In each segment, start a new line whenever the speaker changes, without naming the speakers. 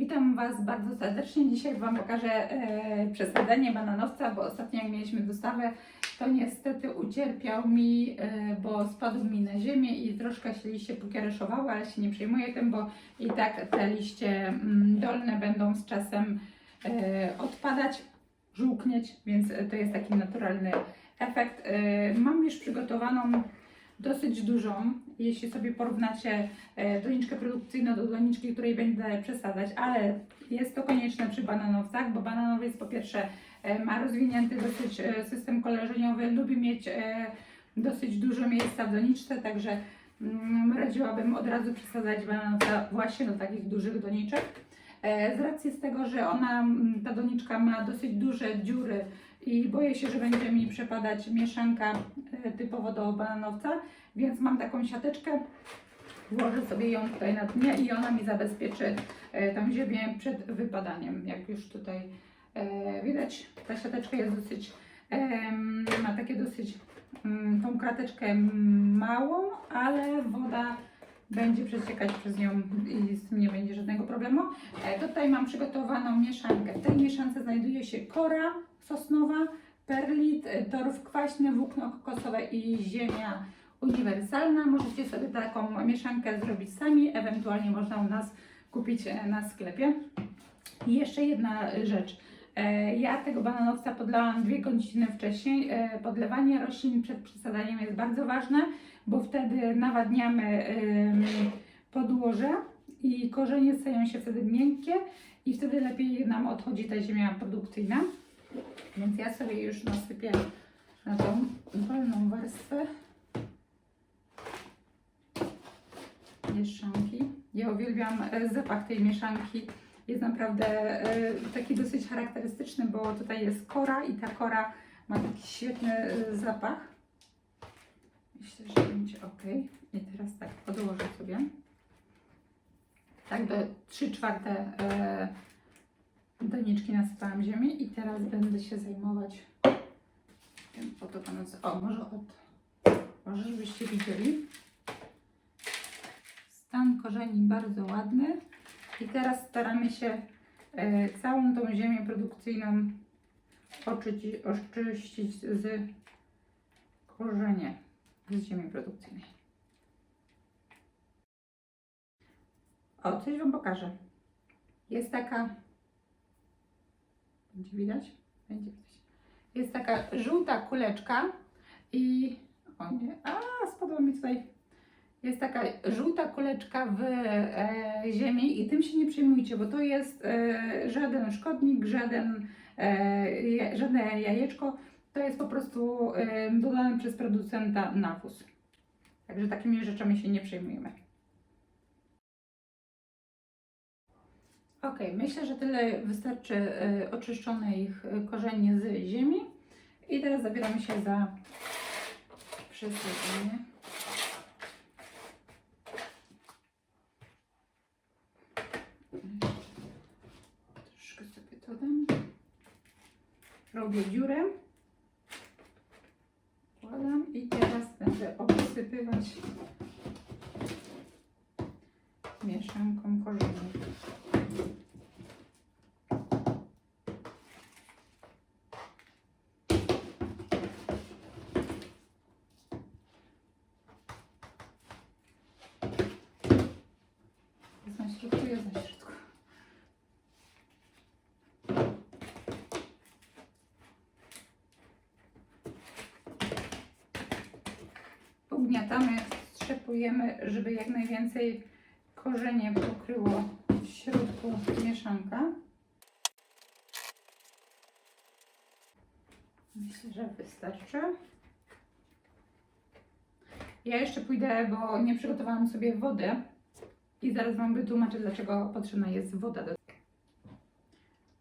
Witam Was bardzo serdecznie. Dzisiaj Wam pokażę e, przesadzenie bananowca, bo ostatnio jak mieliśmy dostawę, to niestety ucierpiał mi, e, bo spadł mi na ziemię i troszkę się liście pokiereszowały, ale się nie przejmuję tym, bo i tak te liście mm, dolne będą z czasem e, odpadać, żółknieć, więc to jest taki naturalny efekt. E, mam już przygotowaną dosyć dużą, jeśli sobie porównacie e, doniczkę produkcyjną do doniczki, której będę przesadzać, ale jest to konieczne przy bananowcach, bo bananowiec po pierwsze e, ma rozwinięty dosyć e, system koleżeniowy, lubi mieć dosyć dużo miejsca w doniczce, także mm, radziłabym od razu przesadzać bananowca właśnie do takich dużych doniczek. Z racji z tego, że ona, mm, ta doniczka ma dosyć duże dziury i boję się, że będzie mi przepadać mieszanka e, typowo do bananowca, więc mam taką siateczkę, włożę sobie ją tutaj na dnie i ona mi zabezpieczy e, tą ziemię przed wypadaniem. Jak już tutaj e, widać, ta siateczka jest dosyć, ma takie dosyć mm, tą krateczkę małą, ale woda będzie przeciekać przez nią i z tym nie będzie żadnego problemu. E, Tutaj mam przygotowaną mieszankę. W tej mieszance znajduje się kora sosnowa, perlit, e, torf kwaśny, włókno kokosowe i ziemia uniwersalna. Możecie sobie taką mieszankę zrobić sami, ewentualnie można u nas kupić e, na sklepie. I jeszcze jedna rzecz. E, Ja tego bananowca podlałam dwie godziny wcześniej. E, Podlewanie roślin przed przesadaniem jest bardzo ważne, bo wtedy nawadniamy podłoże i korzenie stają się wtedy miękkie i wtedy lepiej nam odchodzi ta ziemia produkcyjna. Więc ja sobie już nasypię na tą dolną warstwę mieszanki. Ja uwielbiam e, zapach tej mieszanki. Jest naprawdę e, taki dosyć charakterystyczny, bo tutaj jest kora i ta kora ma taki świetny e, zapach. Myślę, że będzie ok. I teraz tak podłożę sobie. Tak do 3 czwarte e, doniczki nasypałam ziemi i teraz będę się zajmować tym oto O, może od... Może żebyście widzieli. Stan korzeni bardzo ładny. I teraz staramy się e, całą tą ziemię produkcyjną oczyścić z korzenie z ziemi produkcyjnej. O, coś Wam pokażę. Jest taka. Będzie widać? Będzie widać. Jest taka żółta kuleczka i. O nie, a spadła mi tutaj. Jest taka żółta kuleczka w e, ziemi i tym się nie przejmujcie, bo to jest e, żaden szkodnik, żaden, e, żadne jajeczko. To jest po prostu e, dodany przez producenta nawóz. Także takimi rzeczami się nie przejmujemy. Ok, myślę, że tyle wystarczy e, oczyszczone ich e, korzenie z ziemi. I teraz zabieramy się za przesadzenie. Troszkę sobie to dam. Robię dziurę. Wkładam i teraz będę obsypywać mieszanką korzeni. Jest na środku, jest na środku. Ugniatamy, strzepujemy, żeby jak najwięcej korzenie pokryło w środku mieszanka. Myślę, że wystarczy. Ja jeszcze pójdę, bo nie przygotowałam sobie wody i zaraz Wam wytłumaczę, dlaczego potrzebna jest woda.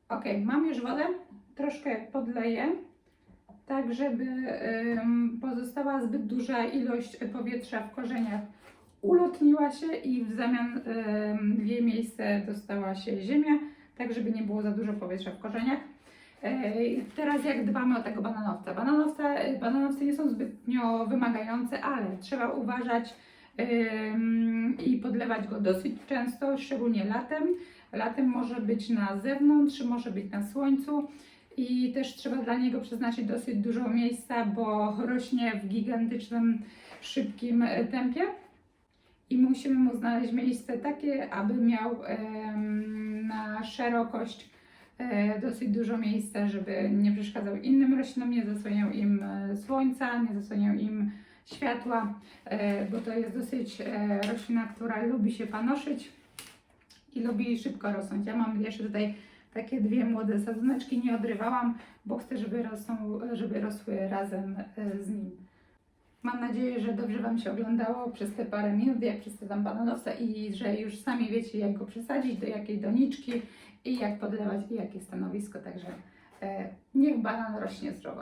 Ok, mam już wodę, troszkę podleję, tak żeby pozostała zbyt duża ilość powietrza w korzeniach ulotniła się i w zamian w jej miejsce dostała się ziemia, tak żeby nie było za dużo powietrza w korzeniach. Ej, Teraz jak dbamy o tego bananowca? Bananowce, bananowce nie są zbytnio wymagające, ale trzeba uważać i podlewać go dosyć często, szczególnie latem. Latem może być na zewnątrz, może być na słońcu i też trzeba dla niego przeznaczyć dosyć dużo miejsca, bo rośnie w gigantycznym, szybkim e, tempie i musimy mu znaleźć miejsce takie, aby miał na szerokość e, dosyć dużo miejsca, żeby nie przeszkadzał innym roślinom, nie zasłaniał im e, słońca, nie zasłaniał im światła, bo to jest dosyć roślina, która lubi się panoszyć i lubi szybko rosnąć. Ja mam jeszcze tutaj takie dwie młode sadzoneczki, nie odrywałam, bo chcę, żeby, rosną, żeby rosły razem e, z nim. Mam nadzieję, że dobrze Wam się oglądało przez te parę minut, jak przedstawiam bananowca i że już sami wiecie, jak go przesadzić, do jakiej doniczki i jak podlewać i jakie stanowisko. Także e, niech banan rośnie zdrowo.